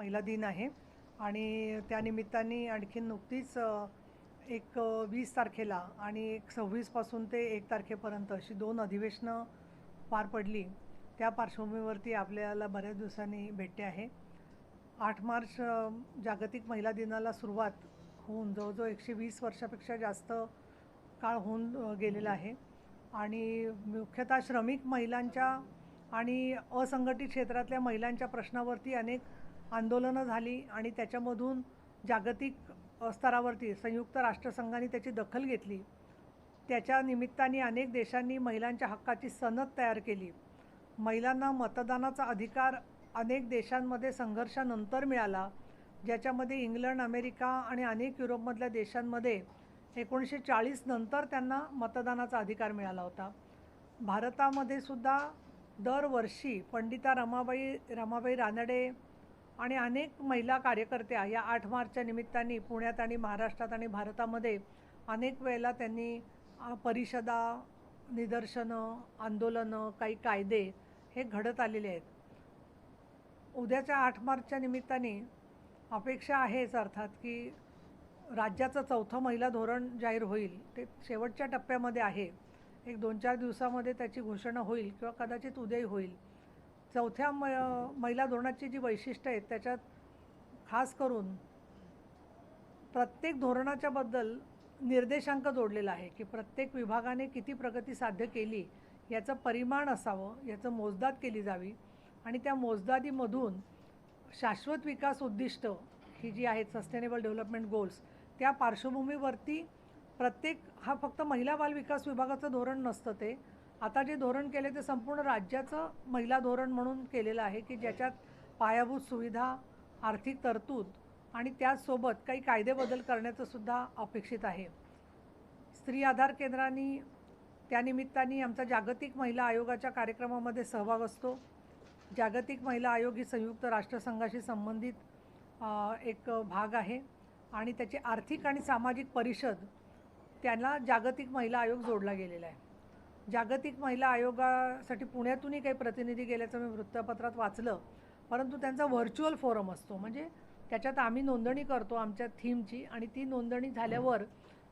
महिला दिन आहे. आणि त्यानिमित्ताने आणखीन नुकतीच एक वीस तारखेला आणि एक सव्वीसपासून ते एक तारखेपर्यंत अशी दोन अधिवेशनं पार पडली. त्या पार्श्वभूमीवरती आपल्याला बऱ्याच दिवसांनी भेटते आहे. आठ मार्च जागतिक महिला दिनाला सुरुवात होऊन जवळजवळ एकशे वीस वर्षापेक्षा जास्त काळ होऊन गेलेला आहे. आणि मुख्यतः श्रमिक महिलांच्या आणि असंघटित क्षेत्रातल्या महिलांच्या प्रश्नावरती अनेक आंदोलनं झाली आणि त्याच्यामधून जागतिक स्तरावरती संयुक्त राष्ट्रसंघाने त्याची दखल घेतली. त्याच्या निमित्ताने अनेक देशांनी महिलांच्या हक्काची सनद तयार केली. महिलांना मतदानाचा अधिकार अनेक देशांमध्ये संघर्षानंतर मिळाला ज्याच्यामध्ये इंग्लंड अमेरिका आणि अनेक युरोपमधल्या देशांमध्ये एकोणीसशे चाळीस नंतर त्यांना मतदानाचा अधिकार मिळाला होता. भारतामध्ये सुद्धा दरवर्षी पंडिता रमाबाई रमाबाई रानडे आणि अनेक महिला कार्यकर्त्या या आठ मार्चच्या निमित्ताने पुण्यात आणि महाराष्ट्रात आणि भारतामध्ये अनेक वेळेला त्यांनी परिषदा निदर्शनं आंदोलनं काही कायदे हे घडत आलेले आहेत. उद्याच्या आठ मार्चच्या निमित्ताने अपेक्षा आहेच अर्थात की राज्याचं चौथं महिला धोरण जाहीर होईल. ते शेवटच्या टप्प्यामध्ये आहे. एक दोन चार दिवसामध्ये त्याची घोषणा होईल किंवा कदाचित उद्याही होईल. चौथ्या म महिला धोरणाची जी वैशिष्ट्य आहेत त्याच्यात खास करून प्रत्येक धोरणाच्याबद्दल निर्देशांक जोडलेला आहे की प्रत्येक विभागाने किती प्रगती साध्य केली याचं परिमाण असावं याचं मोजदाद केली जावी आणि त्या मोजदादीमधून शाश्वत विकास उद्दिष्ट ही जी आहेत सस्टेनेबल डेव्हलपमेंट गोल्स त्या पार्श्वभूमीवरती प्रत्येक हा फक्त महिला बाल विकास विभागाचं धोरण नसतं ते आता जे धोरण केले ते संपूर्ण राज्याचं महिला धोरण म्हणून केलेलं आहे की ज्याच्यात पायाभूत सुविधा आर्थिक तरतूद आणि त्याचसोबत काही कायदे बदल करण्याचं सुद्धा अपेक्षित आहे. स्त्री आधार केंद्रांनी त्यानिमित्ताने आमचा जागतिक महिला आयोगाच्या कार्यक्रमामध्ये सहभाग असतो. जागतिक महिला आयोग ही संयुक्त राष्ट्रसंघाशी संबंधित एक भाग आहे आणि त्याची आर्थिक आणि सामाजिक परिषद त्यांना जागतिक महिला आयोग जोडला गेलेला आहे. जागतिक महिला आयोगासाठी पुण्यातूनही काही प्रतिनिधी गेल्याचं मी वृत्तपत्रात वाचलं. परंतु त्यांचा व्हर्च्युअल फोरम असतो. म्हणजे त्याच्यात आम्ही नोंदणी करतो आमच्या थीमची आणि ती नोंदणी झाल्यावर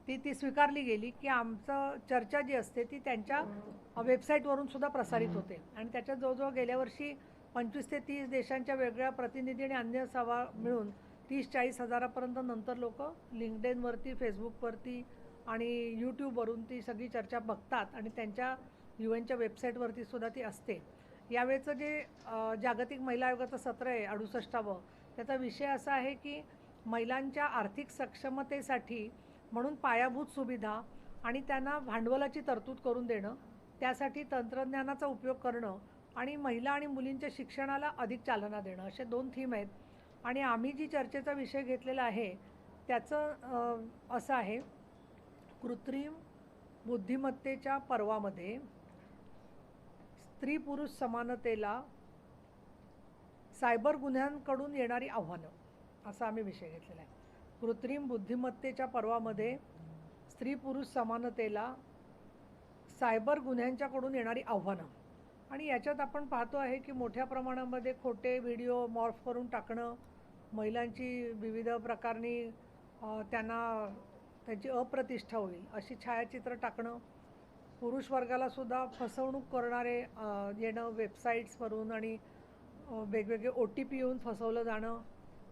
ती ती स्वीकारली गेली की आमचं चर्चा जी असते ती त्यांच्या वेबसाईटवरून सुद्धा प्रसारित होते. आणि त्याच्यात जवळजवळ गेल्या वर्षी पंचवीस ते तीस देशांच्या वेगळ्या प्रतिनिधी आणि अन्य सभा मिळून तीस चाळीस हजारापर्यंत नंतर लोक लिंकडेनवरती फेसबुकवरती आणि यूट्यूबवरून ती सगळी चर्चा बघतात आणि त्यांच्या यू एनच्या वेबसाईटवरती सुद्धा ती असते. यावेळचं जे जागतिक महिला आयोगाचं सत्र आहे अडुसष्टावं त्याचा विषय असा आहे की महिलांच्या आर्थिक सक्षमतेसाठी म्हणून पायाभूत सुविधा आणि त्यांना भांडवलाची तरतूद करून देणं त्यासाठी तंत्रज्ञानाचा उपयोग करणं आणि महिला आणि मुलींच्या शिक्षणाला अधिक चालना देणं असे दोन थीम आहेत. आणि आम्ही जी चर्चेचा विषय घेतलेला आहे त्याचं असं आहे कृत्रिम बुद्धिमत्तेच्या पर्वामध्ये स्त्री पुरुष समानतेला सायबर गुन्ह्यांकडून येणारी आव्हानं असा आम्ही विषय घेतलेला आहे. कृत्रिम बुद्धिमत्तेच्या पर्वामध्ये स्त्री पुरुष समानतेला सायबर गुन्ह्यांच्याकडून येणारी आव्हानं. आणि याच्यात आपण पाहतो आहे की मोठ्या प्रमाणामध्ये खोटे व्हिडिओ मॉर्फ करून टाकणं महिलांची विविध प्रकारनी त्यांना त्यांची अप्रतिष्ठा होईल. अशी छायाचित्र टाकणं पुरुष वर्गालासुद्धा फसवणूक करणारे येणं वेबसाईट्सवरून आणि वेगवेगळे ओ टी पी येऊन फसवलं जाणं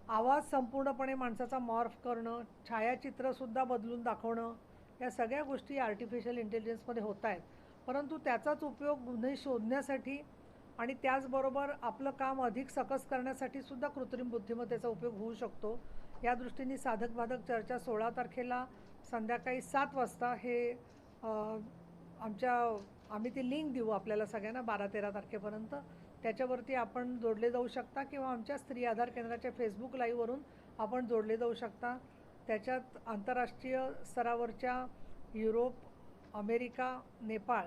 आवाज संपूर्णपणे माणसाचा मॉर्फ करणं छायाचित्रसुद्धा बदलून दाखवणं या सगळ्या गोष्टी आर्टिफिशियल इंटेलिजन्समध्ये होत आहेत. परंतु त्याचाच उपयोग गुन्हे शोधण्यासाठी आणि त्याचबरोबर आपलं काम अधिक सकस करण्यासाठी सुद्धा कृत्रिम बुद्धिमत्तेचा उपयोग होऊ शकतो. या दृष्टीने साधक बाधक चर्चा सोळा तारखेला संध्याकाळी सात वाजता हे आमच्या आम्ही ती लिंक देऊ आपल्याला सगळ्यांना बारा तेरा तारखेपर्यंत. त्याच्यावरती आपण जोडले जाऊ शकता किंवा आमच्या स्त्री आधार केंद्राच्या फेसबुक लाईव्हवरून आपण जोडले जाऊ शकता. त्याच्यात आंतरराष्ट्रीय स्तरावरच्या युरोप अमेरिका नेपाळ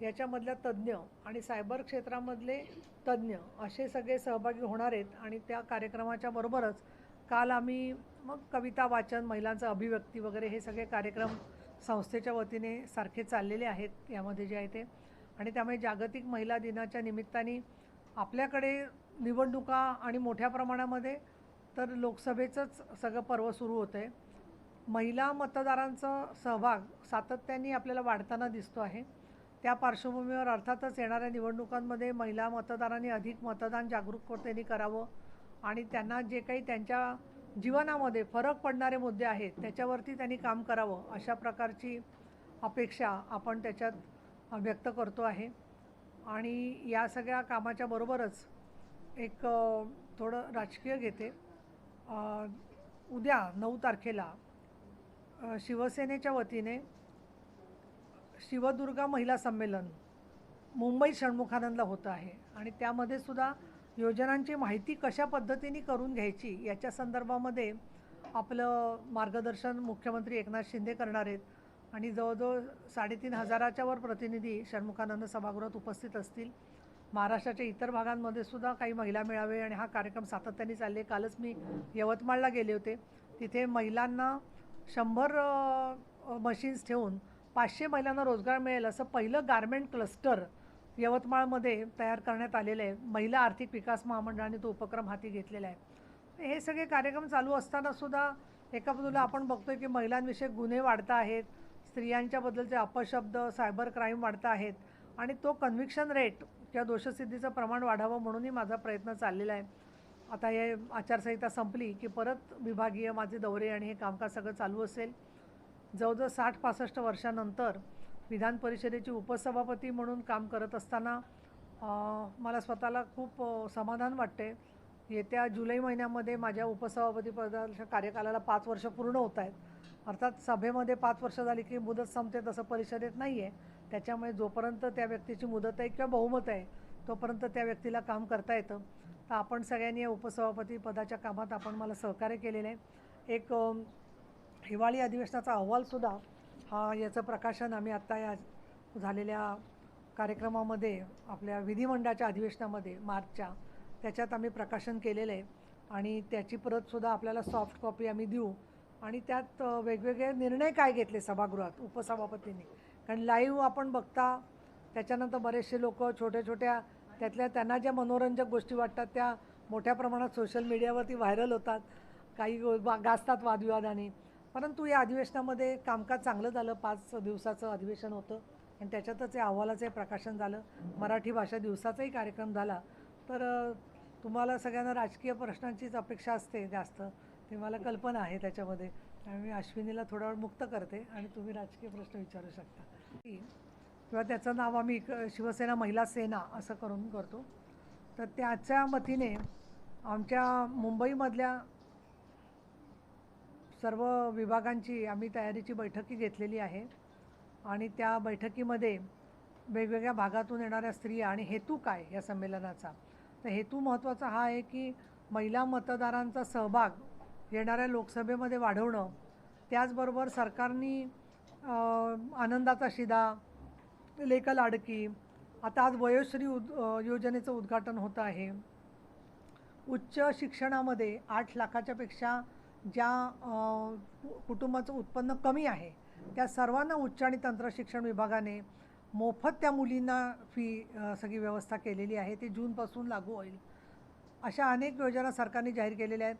याच्यामधल्या तज्ज्ञ आणि सायबर क्षेत्रामधले तज्ज्ञ असे सगळे सहभागी होणार आहेत आणि त्या कार्यक्रमाच्या बरोबरच काल आम्ही मग कविता वाचन महिलांचं अभिव्यक्ती वगैरे हे सगळे कार्यक्रम संस्थेच्या वतीने सारखे चाललेले आहेत यामध्ये जे आहे ते. आणि त्यामुळे जागतिक महिला दिनाच्या निमित्ताने आपल्याकडे निवडणुका आणि मोठ्या प्रमाणामध्ये तर लोकसभेचंच सगळं पर्व सुरू होतं आहे महिला मतदारांचा सहभाग सातत्याने आपल्याला वाढताना दिसतो आहे. त्या पार्श्वभूमीवर अर्थातच येणाऱ्या निवडणुकांमध्ये महिला मतदारांनी अधिक मतदान जागरूकतेने करावं आणि त्यांना जे काही त्यांच्या जीवनामध्ये फरक पडणारे मुद्दे आहेत त्याच्यावरती त्यांनी काम करावं अशा प्रकारची अपेक्षा आपण त्याच्यात व्यक्त करतो आहे. आणि या सगळ्या कामाच्या बरोबरच एक थोडं राजकीय घेते. उद्या नऊ तारखेला शिवसेनेच्या वतीने शिवदुर्गा महिला संमेलन मुंबई षण्मुखानंदला होतं आहे. आणि त्यामध्ये सुद्धा योजनांची माहिती कशा पद्धतीने करून घ्यायची याच्या संदर्भामध्ये आपलं मार्गदर्शन मुख्यमंत्री एकनाथ शिंदे करणार आहेत. आणि जवळजवळ साडेतीन हजाराच्या वर प्रतिनिधी षण्मुखानंद सभागृहात उपस्थित असतील. महाराष्ट्राच्या इतर भागांमध्ये सुद्धा काही महिला मेळावे आणि हा कार्यक्रम सातत्याने चालले. कालच मी यवतमाळला गेले होते. तिथे महिलांना शंभर मशीन्स ठेवून पाचशे महिलांना रोजगार मिळेल असं पहिलं गारमेंट क्लस्टर यवतमाळमध्ये तयार करण्यात आलेलं आहे महिला आर्थिक विकास महामंडळाने तो उपक्रम हाती घेतलेला आहे. हे सगळे कार्यक्रम चालू असताना सुद्धा एका बाजूला आपण बघतोय की महिलांविषयी गुन्हे वाढत आहेत स्त्रियांच्याबद्दलचे अपशब्द सायबर क्राईम वाढत आहेत आणि तो कन्व्हिक्शन रेट किंवा दोषसिद्धीचं प्रमाण वाढावं म्हणूनही माझा प्रयत्न चाललेला आहे. आता हे आचारसंहिता संपली की परत विभागीय माझे दौरे आणि हे कामकाज सगळं चालू असेल. जवळजवळ साठ पासष्ट वर्षानंतर विधान परिषदेची उपसभापती म्हणून काम करत असताना मला स्वतःला खूप समाधान वाटते. येत्या जुलै महिन्यामध्ये माझ्या उपसभापतीपदाच्या कार्यकालाला पाच वर्ष पूर्ण होत आहेत. अर्थात सभेमध्ये पाच वर्ष झाली की मुदत संपते तसं परिषदेत नाही आहे त्याच्यामुळे जोपर्यंत त्या व्यक्तीची मुदत आहे किंवा बहुमत आहे तोपर्यंत त्या व्यक्तीला काम करता येतं. तर आपण सगळ्यांनी या उपसभापती पदाच्या कामात आपण मला सहकार्य केलेलं आहे. एक हिवाळी अधिवेशनाचा अहवालसुद्धा याचं प्रकाशन आम्ही आत्ता या झालेल्या कार्यक्रमामध्ये आपल्या विधिमंडळाच्या अधिवेशनामध्ये मार्चच्या त्याच्यात आम्ही प्रकाशन केलेलं आहे. आणि त्याची प्रतसुद्धा आपल्याला सॉफ्ट कॉपी आम्ही देऊ. आणि त्यात वेगवेगळे निर्णय काय घेतले सभागृहात उपसभापतींनी? कारण लाईव्ह आपण बघता त्याच्यानंतर बरेचसे लोक छोट्या छोट्या त्यातल्या त्यांना ज्या मनोरंजक गोष्टी वाटतात त्या मोठ्या प्रमाणात सोशल मीडियावरती व्हायरल होतात. काही गो- वा- गाजतात वादविवादाने. परंतु या अधिवेशनामध्ये कामकाज चांगलं झालं पाच दिवसाचं अधिवेशन होतं. आणि त्याच्यातच या अहवालाचं प्रकाशन झालं. मराठी भाषा दिवसाचाही कार्यक्रम झाला. तर तुम्हाला सगळ्यांना राजकीय प्रश्नांचीच अपेक्षा असते जास्त. ते मला कल्पना आहे त्याच्यामध्ये. त्यामुळे मी अश्विनीला थोडा वेळ मुक्त करते आणि तुम्ही राजकीय प्रश्न विचारू शकता. किंवा त्याचं नाव आम्ही शिवसेना महिला सेना असं करून करतो. तर त्याच्या मतीने आमच्या मुंबईमधल्या सर्व विभागांची आम्ही तयारीची बैठकी घेतलेली आहे. आणि त्या बैठकीमध्ये वेगवेगळ्या भागातून येणाऱ्या स्त्रिया आणि हेतू काय या संमेलनाचा? तर हेतू महत्त्वाचा हा आहे की महिला मतदारांचा सहभाग येणाऱ्या लोकसभेमध्ये वाढवणं त्याचबरोबर सरकारनी आनंदाचा शिदा लेख लाडकी आता आज वयोश्री उद योजनेचं उद्घाटन होतं आहे. उच्च शिक्षणामध्ये आठ लाखाच्यापेक्षा ज्या कु- कुटुंबाचं उत्पन्न कमी आहे त्या सर्वांना उच्च आणि तंत्र शिक्षण विभागाने मोफत त्या मुलींना फी सगळी व्यवस्था केलेली आहे. ती जूनपासून लागू होईल. अशा अनेक योजना सरकारने जाहीर केलेल्या आहेत.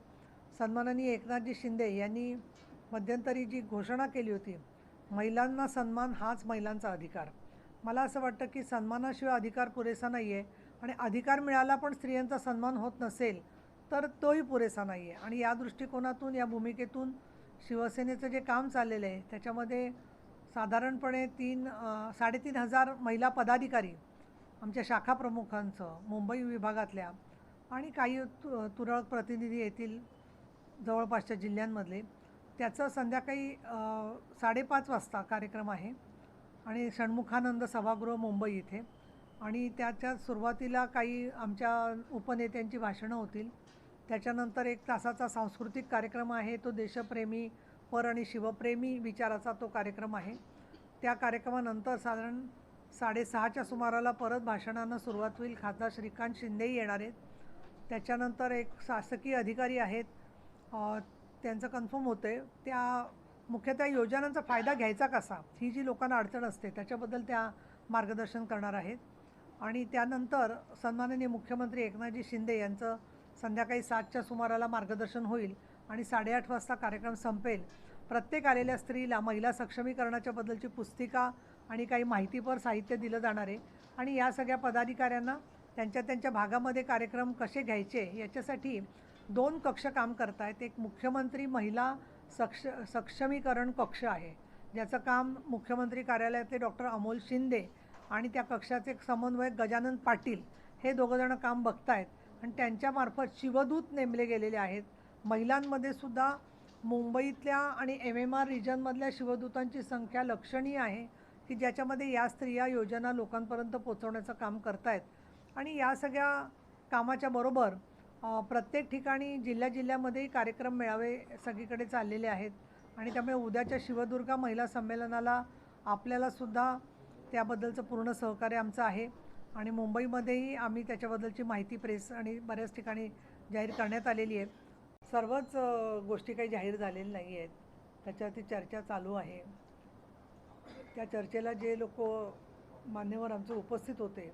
सन्माननीय एकनाथजी शिंदे यांनी मध्यंतरी जी घोषणा केली होती महिलांना सन्मान हाच महिलांचा अधिकार. मला असं वाटतं की सन्मानाशिवाय अधिकार पुरेसा नाही आहे आणि अधिकार मिळाला पण स्त्रियांचा सन्मान होत नसेल तर तोही पुरेसा नाही आहे आणि या दृष्टिकोनातून या भूमिकेतून शिवसेनेचं जे काम चाललेलं आहे त्याच्यामध्ये साधारणपणे तीन साडेतीन हजार महिला पदाधिकारी आमच्या शाखा प्रमुखांचं मुंबई विभागातल्या आणि काही तु तुरळक प्रतिनिधी येतील जवळपासच्या जिल्ह्यांमधले. त्याचं संध्याकाळी साडेपाच वाजता कार्यक्रम आहे. आणि षण्मुखानंद सभागृह मुंबई इथे. आणि त्याच्या सुरुवातीला काही आमच्या उपनेत्यांची भाषणं होतील. त्याच्यानंतर एक तासाचा सांस्कृतिक कार्यक्रम आहे तो देशप्रेमी पर आणि शिवप्रेमी विचाराचा तो कार्यक्रम आहे. त्या कार्यक्रमानंतर साधारण साडेसहाच्या सुमाराला परत भाषणानं सुरुवात होईल. खासदार श्रीकांत शिंदेही येणार आहेत. त्याच्यानंतर एक शासकीय अधिकारी आहेत. त्यांचं कन्फर्म होतं आहे त्या मुख्यतः योजनांचा फायदा घ्यायचा कसा? ही जी लोकांना अडचण असते त्याच्याबद्दल त्या मार्गदर्शन करणार आहेत. आणि त्यानंतर सन्माननीय मुख्यमंत्री एकनाथजी शिंदे यांचं संध्याकाळी सातच्या सुमाराला मार्गदर्शन होईल आणि साडेआठ वाजता कार्यक्रम संपेल. प्रत्येक आलेल्या स्त्रीला महिला सक्षमीकरणाच्या बद्दलची पुस्तिका आणि काही माहितीपर साहित्य दिलं जाणार आहे. आणि या सगळ्या पदाधिकाऱ्यांना त्यांच्या त्यांच्या भागामध्ये कार्यक्रम कसे घ्यायचे याच्यासाठी दोन कक्ष काम करत आहेत एक मुख्यमंत्री महिला सक्ष सक्षमीकरण कक्ष आहे ज्याचं काम मुख्यमंत्री कार्यालयातले डॉक्टर अमोल शिंदे आणि त्या कक्षाचे समन्वयक गजानन पाटील हे दोघंजणं काम बघतायत. आणि त्यांच्यामार्फत शिवदूत नेमले गेलेले आहेत. महिलांमध्ये सुद्धा मुंबईतल्या आणि एम एम आर रिजनमधल्या शिवदूतांची संख्या लक्षणीय आहे की ज्याच्यामध्ये या स्त्रिया योजना लोकांपर्यंत पोचवण्याचं काम करतायत. आणि या सगळ्या कामाच्या बरोबर प्रत्येक ठिकाणी जिल्ह्या जिल्ह्यामध्येही कार्यक्रम मेळावे सगळीकडे चाललेले आहेत. आणि त्यामुळे उद्याच्या शिवदुर्गा महिला संमेलनाला आपल्यालासुद्धा त्याबद्दलचं पूर्ण सहकार्य आमचं आहे. आणि मुंबईमध्येही आम्ही त्याच्याबद्दलची माहिती प्रेस आणि बऱ्याच ठिकाणी जाहीर करण्यात आलेली आहे. सर्वच गोष्टी काही जाहीर झालेल्या नाही आहेत. त्याच्यावरती चर्चा चालू आहे. त्या चर्चेला जे लोक मान्यवर आमचे उपस्थित होते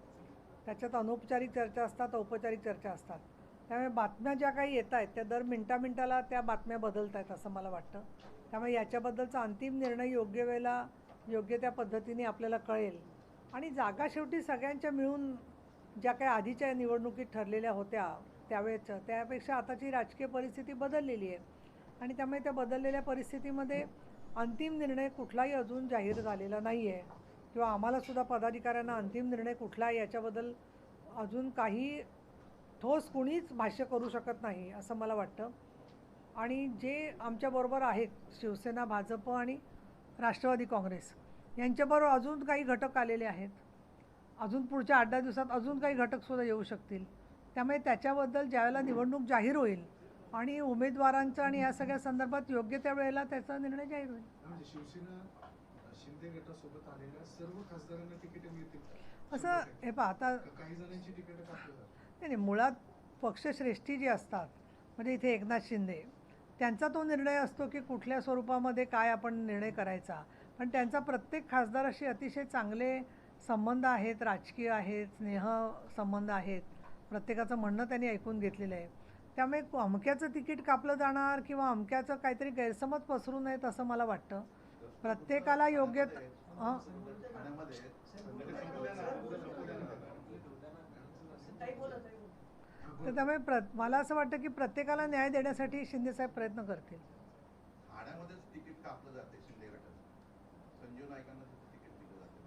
त्याच्यात अनौपचारिक चर्चा असतात औपचारिक चर्चा असतात. त्यामुळे बातम्या ज्या काही येत आहेत त्या दर मिनटा मिनटाला त्या बातम्या बदलत आहेत असं मला वाटतं. त्यामुळे याच्याबद्दलचा अंतिम निर्णय योग्य वेळेला योग्य त्या पद्धतीने आपल्याला कळेल. आणि जागा शेवटी सगळ्यांच्या मिळून ज्या काही आधीच्या निवडणुकीत ठरलेल्या होत्या त्यावेळेच्या त्यापेक्षा आताची राजकीय परिस्थिती बदललेली आहे. आणि त्यामुळे त्या बदललेल्या परिस्थितीमध्ये अंतिम निर्णय कुठलाही अजून जाहीर झालेला नाही आहे किंवा आम्हालासुद्धा पदाधिकाऱ्यांना अंतिम निर्णय कुठला आहे याच्याबद्दल अजून काही ठोस कुणीच भाष्य करू शकत नाही असं मला वाटतं. आणि जे आमच्याबरोबर आहेत शिवसेना भाजप आणि राष्ट्रवादी काँग्रेस यांच्याबरोबर अजून काही घटक आलेले आहेत. अजून पुढच्या आठ दहा दिवसात अजून काही घटकसुद्धा येऊ शकतील. त्यामुळे त्याच्याबद्दल ज्यावेळेला निवडणूक जाहीर होईल आणि उमेदवारांचं आणि या सगळ्या संदर्भात योग्य त्या वेळेला त्याचा निर्णय जाहीर होईल. म्हणजे शिवसेना शिंदे गटासोबत आलेल्या सर्व खासदारांना तिकीट मिळतील असं हे पहा आता काही जणांची तिकीट नाही नाही मुळात पक्षश्रेष्ठी जी असतात म्हणजे इथे एकनाथ शिंदे त्यांचा तो निर्णय असतो की कुठल्या स्वरूपामध्ये काय आपण निर्णय करायचा. पण त्यांचा प्रत्येक खासदाराशी अतिशय चांगले संबंध आहेत राजकीय आहेत स्नेह संबंध आहेत. प्रत्येकाचं म्हणणं त्यांनी ऐकून घेतलेलं आहे. त्यामुळे अमक्याचं तिकीट कापलं जाणार किंवा अमक्याचं काहीतरी गैरसमज पसरू नयेत असं मला वाटतं. प्रत्येकाला योग्य हां? तर त्यामुळे प्र मला असं वाटतं की प्रत्येकाला न्याय देण्यासाठी शिंदेसाहेब प्रयत्न करतील ठाण्यामध्येच तिकीट कापलं जाते शिंदे गटाचं संजीव नाईकांना तिथं तिकीट दिलं जाते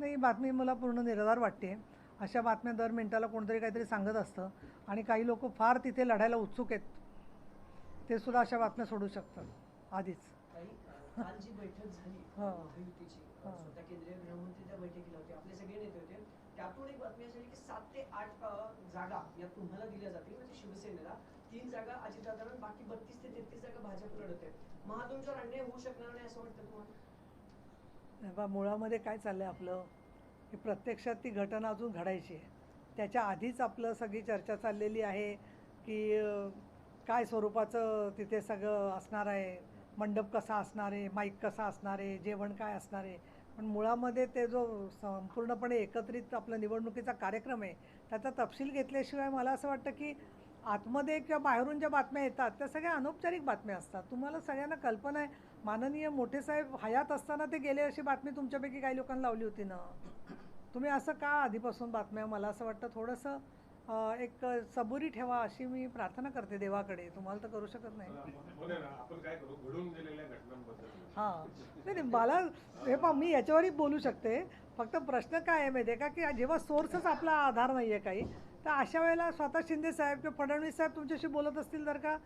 नाही बातमी मला पूर्ण निराधार वाटते. अशा बातम्या दर मिनटाला कोणतरी काहीतरी सांगत असतं आणि काही लोक फार तिथे लढायला उत्सुक आहेत. ते सुद्धा अशा बातम्या सोडू शकतात. आधीच. जी बैठक झाली. महायुतीची अ. स्वतः केंद्रीय गृहमंत्री त्या बैठकीला होते. आपले सगळे नेते होते. त्यातून एक बातमी अशी आली की सात ते आठ अ, जागा या तुम्हाला दिल्या जातील म्हणजे शिवसेनेला. तीन जागा अजितदादांना आणि बाकी बत्तीस ते तेहतीस जागा भाजप लढत आहेत. मग तुमच्यावर अन्याय होऊ शकणार नाही असं वाटतं तुम्हाला? बा मुळामध्ये काय चाललं आहे आपलं? की प्रत्यक्षात ती घटना अजून घडायची आहे. त्याच्या आधीच आपलं सगळी चर्चा चाललेली आहे की काय स्वरूपाचं तिथे सगळं असणार आहे? मंडप कसा असणार आहे? माईक कसा असणार आहे? जेवण काय असणार आहे? पण मुळामध्ये ते जो संपूर्णपणे एकत्रित आपला निवडणुकीचा कार्यक्रम आहे त्याचा तपशील घेतल्याशिवाय मला असं वाटतं की आतमध्ये किंवा बाहेरून ज्या बातम्या येतात त्या सगळ्या अनौपचारिक बातम्या असतात. तुम्हाला सगळ्यांना कल्पना आहे माननीय मोठे साहेब हयात असताना ते गेले अशी बातमी तुमच्यापैकी काही लोकांना लावली होती ना? तुम्ही असं का आधीपासून बातम्या मला असं वाटतं थोडंसं एक सबुरी ठेवा अशी मी प्रार्थना करते देवाकडे. तुम्हाला तर करू शकत नाही. हां. नाही नाही मला हे पहा मी याच्यावरही बोलू शकते. फक्त प्रश्न काय आहे माहिती आहे का की जेव्हा सोर्सच आपला आधार नाही आहे काही तर अशा वेळेला स्वतः शिंदे साहेब किंवा फडणवीस साहेब तुमच्याशी बोलत असतील तर का?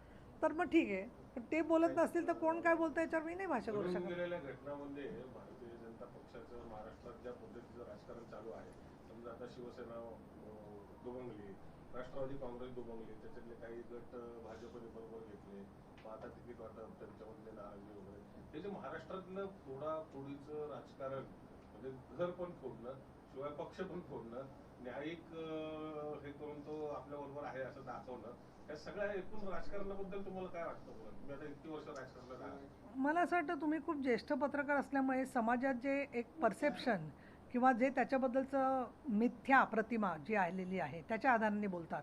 तर मग ठीक आहे. पण ते बोलत नसतील तर कोण काय बोलतं याच्यावर मी नाही भाषा करू शकत. घटनांमध्ये भारतीय जनता पक्षाचं महाराष्ट्रात ज्या पद्धतीचं राजकारण चालू आहे समजा आता शिवसेना दुभंगली राष्ट्रवादी काँग्रेस दुभंगली त्याच्यातले काही गट भाजपने बरोबर घेतले. आता तिकीट वाटप त्यांच्यामधले नाराजी वगैरे. हे जे महाराष्ट्रातलं फोडाफोडीचं राजकारण म्हणजे घर पण फोडणं शिवाय पक्ष पण फोडणं म्हणजे न्यायिक हे करून तो आपल्या बरोबर आहे असं दाखवणं या सगळ्या एकूण राजकारणाबद्दल तुम्हाला काय वाटतं तुम्ही आता इतकी वर्ष राजकारणात मला असं वाटतं तुम्ही खूप ज्येष्ठ पत्रकार असल्यामुळे समाजात जे एक परसेप्शन किंवा जे त्याच्याबद्दलचं मिथ्या प्रतिमा जी आलेली आहे त्याच्या आधाराने बोलतात.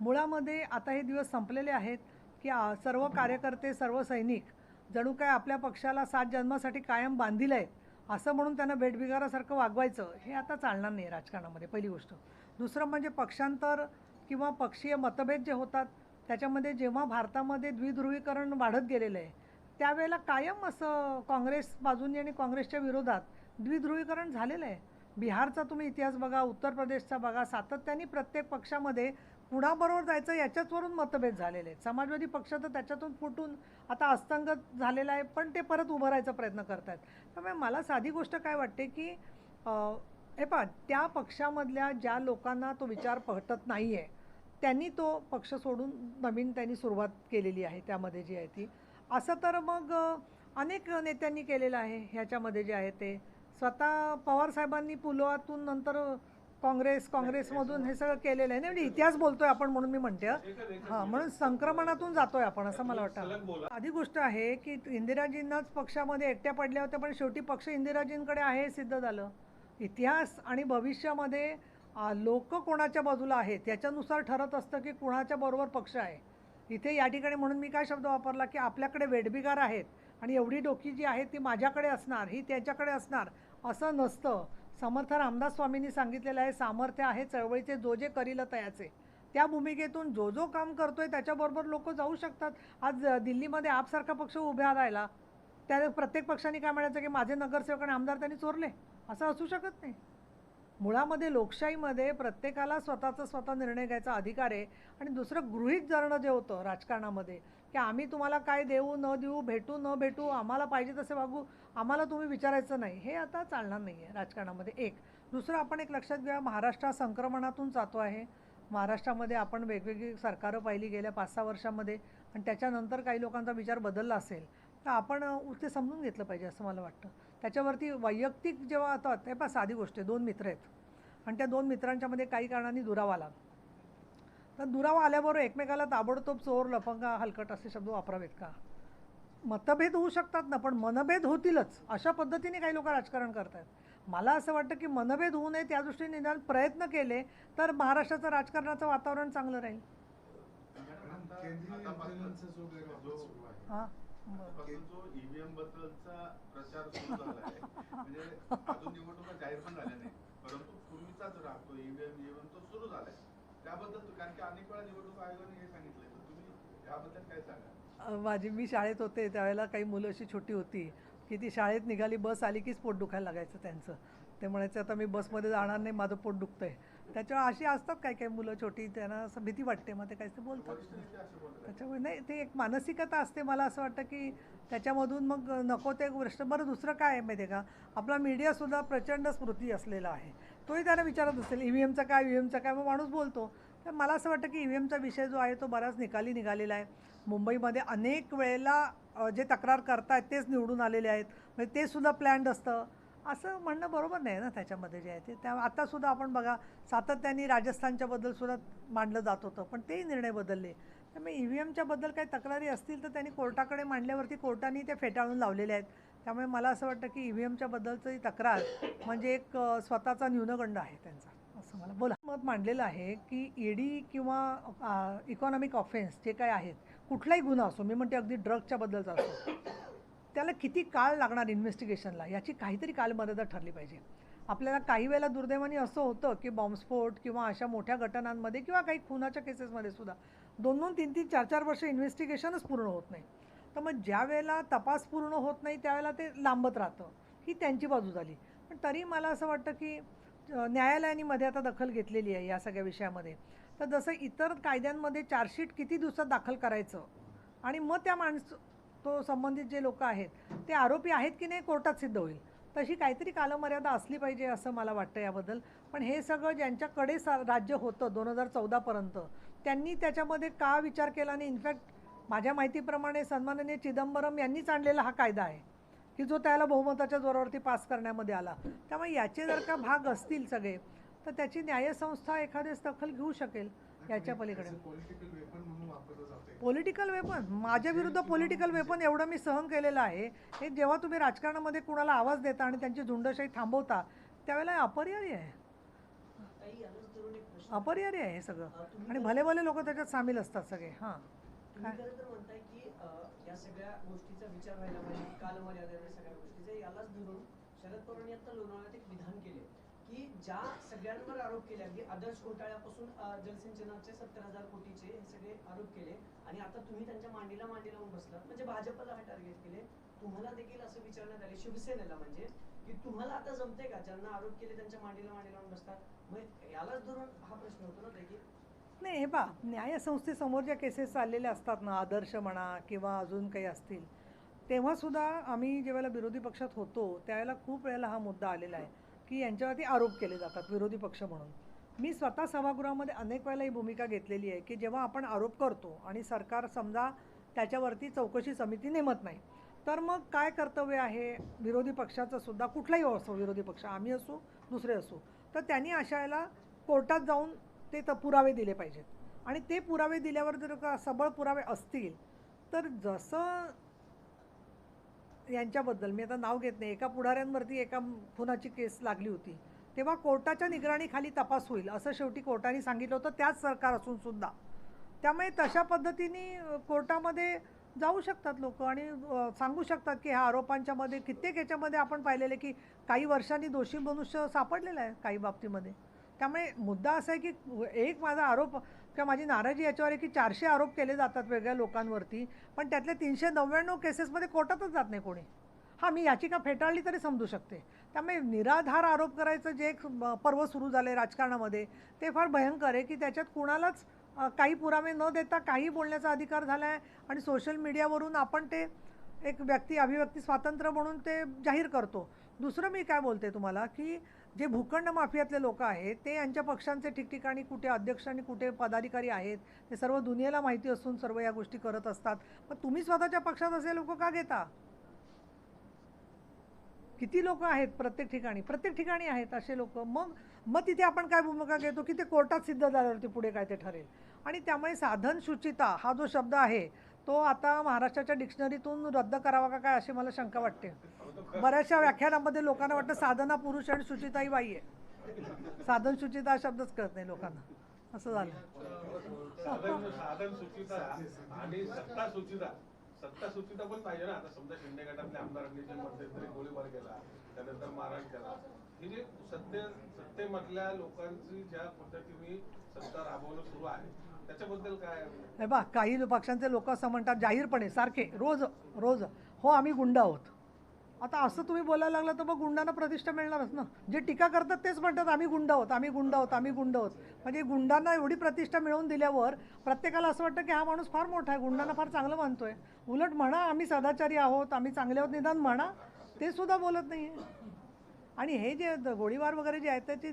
मुळामध्ये आता हे दिवस संपलेले आहेत की सर्व कार्यकर्ते सर्व सैनिक जणू काय आपल्या पक्षाला सात जन्मासाठी कायम बांधील आहेत? असं म्हणून त्यांना भेटबिगारासारखं वागवायचं हे आता चालणार नाही राजकारणामध्ये पहिली गोष्ट. दुसरं म्हणजे पक्षांतर किंवा पक्षीय मतभेद जे होतात त्याच्यामध्ये जेव्हा भारतामध्ये द्विध्रुवीकरण वाढत गेलेलं आहे त्यावेळेला कायम असं काँग्रेस बाजूनी आणि काँग्रेसच्या विरोधात द्विध्रुवीकरण झालेलं आहे. बिहारचा तुम्ही इतिहास बघा उत्तर प्रदेशचा बघा सातत्याने प्रत्येक पक्षामध्ये कुणाबरोबर जायचं याच्याचवरून मतभेद झालेले आहेत. समाजवादी पक्ष तर त्याच्यातून फुटून आता अस्तंगत झालेला आहे पण ते परत उभं राहायचा प्रयत्न करत आहेत त्यामुळे मला साधी गोष्ट काय वाटते की हे पहा त्या पक्षामधल्या ज्या लोकांना तो विचार पटत नाही आहे त्यांनी तो पक्ष सोडून नवीन त्यांनी सुरुवात केलेली आहे त्यामध्ये जी आहे ती. असं तर मग अनेक नेत्यांनी केलेलं आहे ह्याच्यामध्ये जे आहे ते. स्वतः पवारसाहेबांनी पुलवातून नंतर काँग्रेस काँग्रेसमधून हे सगळं केलेलं आहे. नाही म्हणजे इतिहास बोलतोय आपण म्हणून मी म्हणते. हं. म्हणून संक्रमणातून जातोय आपण असं मला वाटतं. आधी गोष्ट आहे की इंदिराजींनाच पक्षामध्ये एकट्या पडल्या होत्या पण शेवटी पक्ष इंदिराजींकडे आहे हे सिद्ध झालं. इतिहास आणि भविष्यामध्ये लोक कोणाच्या बाजूला आहेत याच्यानुसार ठरत असतं की कुणाच्या बरोबर पक्ष आहे. इथे या ठिकाणी म्हणून मी काय शब्द वापरला की आपल्याकडे वेडबिगार आहेत आणि एवढी डोकी जी आहे ती माझ्याकडे असणार ही त्याच्याकडे असणार असं नसतं. समर्थ रामदास स्वामींनी सांगितलेलं आहे सामर्थ्य आहे चळवळीचे जो जे करील तयाचे. त्या भूमिकेतून जो जो काम करतोय त्याच्याबरोबर लोक जाऊ शकतात. आज दिल्लीमध्ये आपसारखा पक्ष उभा राहिला. त्या प्रत्येक पक्षाने काय म्हणायचं की माझे नगरसेवक आणि आमदार त्यांनी चोरले. असं असू शकत नाही. मुळामध्ये लोकशाहीमध्ये प्रत्येकाला स्वतःचा स्वतः निर्णय घ्यायचा अधिकार आहे. आणि दुसरं गृहीत धरणं जे होतं राजकारणामध्ये की आम्ही तुम्हाला काय देऊ न देऊ भेटू न भेटू आम्हाला पाहिजे तसे वागू आम्हाला तुम्ही विचारायचं नाही. हे आता चालणार नाही आहे राजकारणामध्ये. एक. दुसरं आपण एक लक्षात घ्या महाराष्ट्र संक्रमणातून जातो आहे. महाराष्ट्रामध्ये आपण वेगवेगळी सरकारं पाहिली गेल्या पाच सहा वर्षामध्ये आणि त्याच्यानंतर काही लोकांचा विचार बदलला असेल तर आपण ते समजून घेतलं पाहिजे असं मला वाटतं. त्याच्यावरती वैयक्तिक जेव्हा आता ते पण साधी गोष्ट आहे दोन मित्र आहेत. आणि त्या दोन मित्रांच्यामध्ये काही कारणांनी दुरावा आला. तर दुरावा आल्याबरोबर एकमेकाला ताबडतोब चोर लफंगा हलकट असे शब्द वापरावेत का? मतभेद होऊ शकतात ना पण मनभेद होतीलच. अशा पद्धतीने काही लोक राजकारण करतात मला असं वाटतं की मनभेद होऊ नये त्या दृष्टीने निदान प्रयत्न केले तर महाराष्ट्राचं राजकारणाचं वातावरण चांगलं राहील. हां म्हणजे निवडणुका जाहीर पण झाल्या नाही परंतु पूर्वीचाच राहतो ईव्हीएम तो सुरू झालाय. त्याबद्दल कारण की अनेक वेळा निवडणूक आयोगाने हे सांगितलंय. तर तुम्ही याबद्दल काय सांगा अ, माझी मी शाळेत होते त्यावेळेला काही मुलं अशी छोटी होती की ती शाळेत निघाली बस आली कीच पोट दुखायला लागायचं त्यांचं. ते म्हणायचं आता मी बसमध्ये जाणार नाही माझं पोट दुखतंय. त्याच्यावर अशी असतात काही काही मुलं छोटी त्यांना असं भीती वाटते मग ते काही ते बोलतात. त्याच्यामुळे नाही ते एक मानसिकता असते मला असं वाटतं की त्याच्यामधून मग नको ते गोष्ट. बरं दुसरं काय आहे माहिती आहे का? आपला मीडियासुद्धा प्रचंड स्मृती असलेला आहे. तोही त्याला विचारत असेल ई व्ही एमचा काय ई व्ही एमचा काय? मग माणूस बोलतो. तर मला असं वाटतं की ई व्ही एमचा विषय जो आहे तो बराच निकाली निघालेला आहे. मुंबईमध्ये अनेक वेळेला जे तक्रार करतायत तेच निवडून आलेले आहेत. म्हणजे ते सुद्धा प्लॅन्ड असतं. असं म्हणणं बरोबर नाही ना त्याच्यामध्ये जे आहे ते. त्या आत्तासुद्धा आपण बघा सातत्याने राजस्थानच्या सुद्धा मांडलं जात होतं पण तेही निर्णय बदलले. त्यामुळे ई व्ही एमच्याबद्दल काही तक्रारी असतील तर त्यांनी कोर्टाकडे मांडल्यावरती कोर्टाने ते फेटाळून लावलेले आहेत. त्यामुळे मला असं वाटतं की ई व्ही एमच्या बद्दलचं तक्रार म्हणजे एक स्वतःचा न्यूनगंड आहे त्यांचा. असं मला बोला. मत मांडलेलं आहे की ईडी किंवा इकॉनॉमिक ऑफेन्स जे काय आहेत कुठलाही गुन्हा असो मी म्हणते अगदी ड्रगच्या बद्दलचा असो त्याला किती काळ लागणार इन्व्हेस्टिगेशनला याची काहीतरी कालमर्यादा ठरली पाहिजे. आपल्याला काही वेळेला दुर्दैवाने असं होतं की बॉम्बस्फोट किंवा अशा मोठ्या घटनांमध्ये किंवा काही खुनाच्या केसेसमध्ये सुद्धा दोन दोन तीन तीन चार चार वर्ष इन्व्हेस्टिगेशनच पूर्ण होत नाही. तर मग ज्या वेळेला तपास पूर्ण होत नाही त्यावेळेला ते लांबत राहतं. ही त्यांची बाजू झाली. पण तरी मला असं वाटतं की न्यायालयाने मध्ये आता दखल घेतलेली आहे या सगळ्या विषयामध्ये. तर जसं इतर कायद्यांमध्ये चार्जशीट किती दिवसात दाखल करायचं आणि मग त्या माणसं तो संबंधित जे लोक आहेत ते आरोपी आहेत की नाही कोर्टात सिद्ध होईल. तशी काहीतरी कालमर्यादा असली पाहिजे असं मला वाटतं याबद्दल. पण हे सगळं ज्यांच्याकडे सा राज्य होतं दोन हजार चौदापर्यंत त्यांनी त्याच्यामध्ये का विचार केला आणि इनफॅक्ट माझ्या माहितीप्रमाणे सन्माननीय चिदंबरम यांनीच आणलेला हा कायदा आहे. की जो त्याला बहुमताच्या जोरावरती पास करण्यामध्ये आला. त्यामुळे याचे जर का भाग असतील सगळे तर त्याची न्यायसंस्था एखादेच दखल घेऊ शकेल याच्या पलीकडे. पॉलिटिकल वेपन म्हणून वापरलं जाते पॉलिटिकल वेपन माझ्या विरुद्ध पॉलिटिकल वेपन एवढं मी सहन केलेलं आहे. हे जेव्हा तुम्ही राजकारणामध्ये कुणाला आवाज देता आणि त्यांची झुंडशाही थांबवता त्यावेळेला अपरिहार्य आहे. अपरिहार्य आहे हे सगळं. आणि भले भले लोक त्याच्यात सामील असतात सगळे. हां. म्हणताय की या सगळ्या गोष्टीचा विचार व्हायला पाहिजे कालमर्यादा सगळ्या गोष्टीचा. यालाच धरून शरद पवारांनी आता लोणावळ्यात एक विधान केले की ज्या सगळ्यांवर आरोप केले अगदी आदर्श घोटाळ्यापासून जलसिंचनाचे सत्तर हजार कोटीचे हे सगळे आरोप केले आणि आता तुम्ही त्यांच्या मांडीला मांडी लावून बसलात. म्हणजे भाजपला हा टार्गेट केले. तुम्हाला देखील असं विचारण्यात आले शिवसेनेला म्हणजे की तुम्हाला आता जमते का? ज्यांना आरोप केले त्यांच्या मांडीला मांडी लावून बसतात. मग यालाच धरून हा प्रश्न होतो ना की नाही हे पा न्यायसंस्थेसमोर ज्या केसेस चाललेल्या असतात ना आदर्श म्हणा किंवा अजून काही असतील तेव्हासुद्धा आम्ही ज्यावेळेला विरोधी पक्षात होतो त्यावेळेला खूप वेळेला हा मुद्दा आलेला आहे की यांच्यावरती आरोप केले जातात विरोधी पक्ष म्हणून. मी स्वतः सभागृहामध्ये अनेक वेळेला ही भूमिका घेतलेली आहे की जेव्हा आपण आरोप करतो आणि सरकार समजा त्याच्यावरती चौकशी समिती नेमत नाही तर मग काय कर्तव्य आहे? विरोधी पक्षाचं सुद्धा कुठलाही असो विरोधी पक्ष आम्ही असू दुसरे असू तर त्यांनी अशा वेळेला कोर्टात जाऊन ते तर पुरावे दिले पाहिजेत. आणि ते पुरावे दिल्यावर जर का सबळ पुरावे असतील तर जसं यांच्याबद्दल मी आता नाव घेत नाही एका पुढाऱ्यांवरती एका खुनाची केस लागली होती तेव्हा कोर्टाच्या निगराणीखाली तपास होईल असं शेवटी कोर्टाने सांगितलं होतं त्याच सरकार असून सुद्धा. त्यामुळे तशा पद्धतीने कोर्टामध्ये जाऊ शकतात लोक आणि सांगू शकतात की ह्या आरोपांच्यामध्ये कित्येक याच्यामध्ये आपण पाहिलेले की काही वर्षांनी दोषी मनुष्य सापडलेला आहे काही बाबतीमध्ये. त्यामुळे मुद्दा असा आहे की एक माझा आरोप किंवा माझी नाराजी याच्यावर आहे की चारशे आरोप केले जातात वेगळ्या लोकांवरती पण त्यातल्या तीनशे नव्याण्णव केसेसमध्ये कोर्टातच जात नाही कोणी. हां मी याचिका फेटाळली तरी समजू शकते. त्यामुळे निराधार आरोप करायचं जे एक पर्व सुरू झालं आहे राजकारणामध्ये ते फार भयंकर आहे की त्याच्यात कुणालाच काही पुरावे न देता काही बोलण्याचा अधिकार झाला आहे आणि सोशल मीडियावरून आपण ते एक व्यक्ती अभिव्यक्ती स्वातंत्र्य म्हणून ते जाहीर करतो. दुसरं मी काय बोलते तुम्हाला की जे भूखंड माफियातले लोक आहेत ते यांच्या पक्षांचे ठिकठिकाणी कुठे अध्यक्ष आणि कुठे पदाधिकारी आहेत ते सर्व दुनियेला माहिती असून सर्व या गोष्टी करत असतात. मग तुम्ही स्वतःच्या पक्षात असे लोक का घेता? किती लोक आहेत प्रत्येक ठिकाणी? प्रत्येक ठिकाणी आहेत असे लोक. मग मग तिथे आपण काय भूमिका घेतो की ते कोर्टात सिद्ध झाल्यावरती पुढे काय ते ठरेल. आणि त्यामुळे साधन शुचिता हा जो शब्द आहे तो आता महाराष्ट्राच्या डिक्शनरीतून रद्द करावा का काय अशी मला शंका वाटते. बऱ्याचशा व्याख्यानामध्ये लोकांना वाटतं साधना पुरुष आणि शुचिता बाई आहे. साधन सुचिता शब्दच कळत नाही लोकांना. असं झालं. साधन सुचिता सत्ता सुचिता. सत्ता सुचिता पण पाहिजे ना. आता समजा शिंदे गटातल्या आमदारांनी जे मध्यंतरी गोळीबार केला. त्यानंतर मारहाण केला. हे जे सत्ते सत्तेमधल्या लोकांची ज्या पद्धतीने सत्ता राबवणं सुरू आहे त्याच्याबद्दल काय? हे बा काही पक्षांचे लोक असं म्हणतात जाहीरपणे सारखे रोज रोज. हो आम्ही गुंड आहोत. आता असं तुम्ही बोलायला लागलं तर मग गुंडांना प्रतिष्ठा मिळणारच ना. जे टीका करतात तेच म्हणतात आम्ही गुंड आहोत आम्ही गुंड आहोत आम्ही गुंड आहोत. म्हणजे गुंडांना एवढी प्रतिष्ठा मिळवून दिल्यावर प्रत्येकाला असं वाटतं की हा माणूस फार मोठा आहे गुंडांना फार चांगलं मानतोय. उलट म्हणा आम्ही सदाचारी आहोत आम्ही चांगले आहोत निदान म्हणा ते सुद्धा बोलत नाही. आणि हे जे गोळीबार वगैरे जे आहेत त्याचे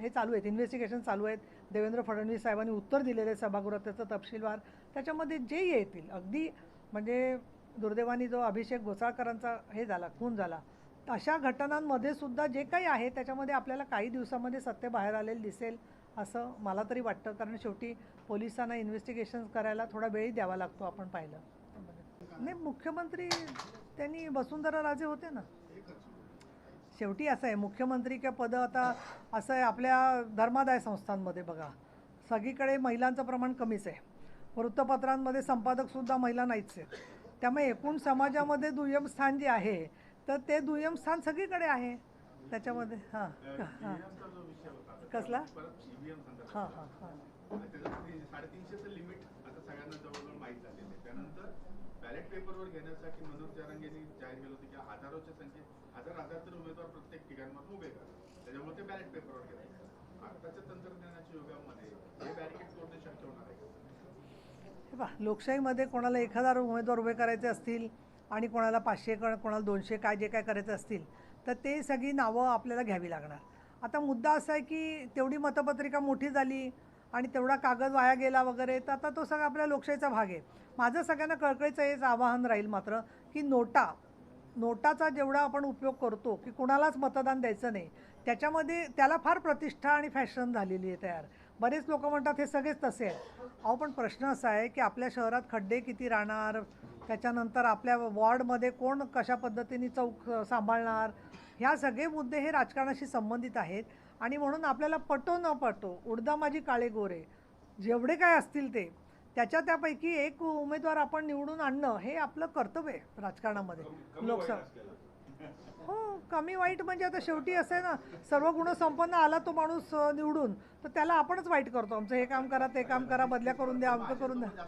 हे चालू आहेत इन्व्हेस्टिगेशन चालू आहेत. देवेंद्र फडणवीस साहेबांनी उत्तर दिलेले सभागृहात त्याचं तपशीलवार. त्याच्यामध्ये जे येतील अगदी म्हणजे दुर्दैवानी जो अभिषेक घोसाळकरांचा हे झाला खून झाला अशा घटनांमध्ये सुद्धा जे काही आहे त्याच्यामध्ये आपल्याला काही दिवसामध्ये सत्य बाहेर आलेलं दिसेल असं मला तरी वाटतं. कारण शेवटी पोलिसांना इन्व्हेस्टिगेशन करायला थोडा वेळही द्यावा लागतो आपण पाहिलं. नाही मुख्यमंत्री त्यांनी वसुंधरा राजे होते ना? शेवटी असं आहे मुख्यमंत्री किंवा पद आता असं आहे आपल्या धर्मादाय संस्थांमध्ये बघा. सगळीकडे महिलांचं प्रमाण कमीच आहे. वृत्तपत्रांमध्ये संपादकसुद्धा महिला नाहीच आहेत. त्यामुळे एकूण समाजामध्ये दुय्यम स्थान जे आहे तर ते दुय्यम स्थान सगळीकडे आहे. त्याच्यामध्ये हां हां कसला? हां हां हां. आणि साडेतीनशेचं लिमिट आता सगळ्यांना जवळजवळ माहीत झालेलं आहे त्यानंतर बॅलेट पेपरवर घेण्यासाठी मनोज जारंगेंनी जाहीर केलं होतं की हजारोच्या संख्येत हजार हजार तर उमेदवार प्रत्येक ठिकाणमधून उभे करतात. त्याच्यामुळे ते बॅलेट पेपरवर घेतात आताच्या तंत्रज्ञानाच्या युगामध्ये हे बॅरिकेड तोडणे शक्य होणार आहे पहा लोकशाहीमध्ये कोणाला एक हजार उमेदवार उभे करायचे असतील आणि कोणाला पाचशे कोणाला दोनशे काय जे काय करायचे असतील तर ते सगळी नावं आपल्याला घ्यावी लागणार. आता मुद्दा असा आहे की तेवढी मतपत्रिका मोठी झाली आणि तेवढा कागद वाया गेला वगैरे तर आता तो सगळा आपल्या लोकशाहीचा भाग आहे. माझं सगळ्यांना कळकळीचं हेच आवाहन राहील मात्र की नोटा नोटाचा जेवढा आपण उपयोग करतो की कुणालाच मतदान द्यायचं नाही त्याच्यामध्ये त्याला फार प्रतिष्ठा आणि फॅशन झालेली आहे तयार. बरेच लोक म्हणतात हे सगळेच तसे आहेत. अहो पण प्रश्न असा आहे की आपल्या शहरात खड्डे किती राहणार? त्याच्यानंतर आपल्या वॉर्डमध्ये कोण कशा पद्धतीने चौक सांभाळणार? ह्या सगळे मुद्दे हे राजकारणाशी संबंधित आहेत आणि म्हणून आपल्याला पटो न पटो उडदा माझी काळे गोरे जेवढे काय असतील ते त्याच्या त्यापैकी एक उमेदवार आपण निवडून आणणं हे आपलं कर्तव्य आहे राजकारणामध्ये. लोकसभा. हो कमी वाईट म्हणजे आता शेवटी असं आहे ना सर्व गुण संपन्न आला तो माणूस निवडून तर त्याला आपणच वाईट करतो. आमचं हे काम करा ते काम करा बदल्या करून द्या अमकं करून द्या.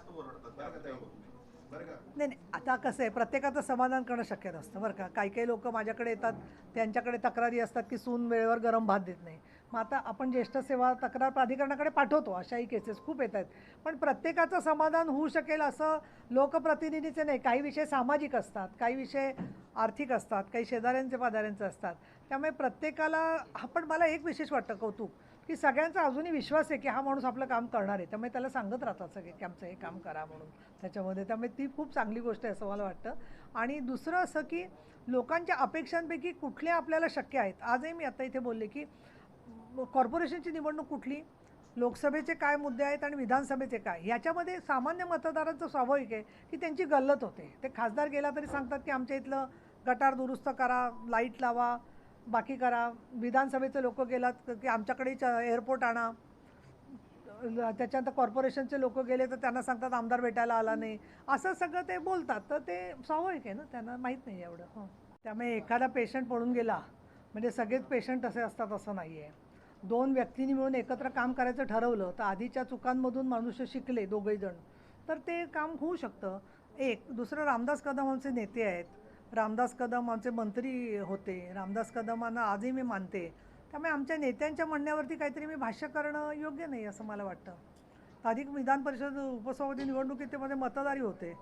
नाही नाही आता कसं आहे प्रत्येकाचं समाधान करणं शक्य नसतं बरं का. काही काही लोक माझ्याकडे येतात त्यांच्याकडे तक्रारी असतात की सून वेळेवर गरम भात देत नाही. मग आता आपण ज्येष्ठ सेवा तक्रार प्राधिकरणाकडे पाठवतो अशाही केसेस खूप येत आहेत. पण प्रत्येकाचं समाधान होऊ शकेल असं लोकप्रतिनिधीचे नाही. काही विषय सामाजिक असतात काही विषय आर्थिक असतात काही शेजाऱ्यांचे पादाऱ्यांचे असतात. त्यामुळे प्रत्येकाला आपण मला एक विशेष वाटतं कौतुक की सगळ्यांचा अजूनही विश्वास आहे की हा माणूस आपलं काम करणार आहे. त्यामुळे त्याला सांगत राहतात सगळे की आमचं हे काम करा म्हणून. त्याच्यामध्ये त्यामुळे ती खूप चांगली गोष्ट आहे असं मला वाटतं. आणि दुसरं असं की लोकांच्या अपेक्षांपैकी कुठल्या आपल्याला शक्य आहेत? आजही मी आता इथे बोलले की कॉर्पोरेशनची निवडणूक कुठली? लोकसभेचे काय मुद्दे आहेत आणि विधानसभेचे काय? याच्यामध्ये सामान्य मतदारांचं स्वाभाविक आहे की त्यांची गल्लत होते. ते खासदार गेला तरी सांगतात की आमच्या इथलं गटार दुरुस्त करा लाइट लावा बाकी करा. विधानसभेचे लोक गेलात की आमच्याकडे एअरपोर्ट आणा. त्याच्यानंतर कॉर्पोरेशनचे लोक गेले तर त्यांना सांगतात आमदार भेटायला आला नाही. असं सगळं ते बोलतात. तर ते स्वाभाविक आहे ना? त्यांना माहीत नाही एवढं. हो. त्यामुळे एखादा पेशंट पळून गेला म्हणजे सगळेच पेशंट असे असतात असं नाही आहे दोन व्यक्तींनी मिळून एकत्र काम करायचं ठरवलं तर आधीच्या चुकांमधून मनुष्य शिकले दोघेजण तर ते काम होऊ शकतं. एक दुसरं रामदास कदम आमचे नेते आहेत. रामदास कदम आमचे मंत्री होते. रामदास कदमांना आजही मी मानते. त्यामुळे आमच्या नेत्यांच्या म्हणण्यावरती काहीतरी मी भाष्य करणं योग्य नाही असं मला वाटतं. अधिक विधान परिषद उपसभापती निवडणुकीत ते मतदारी होते.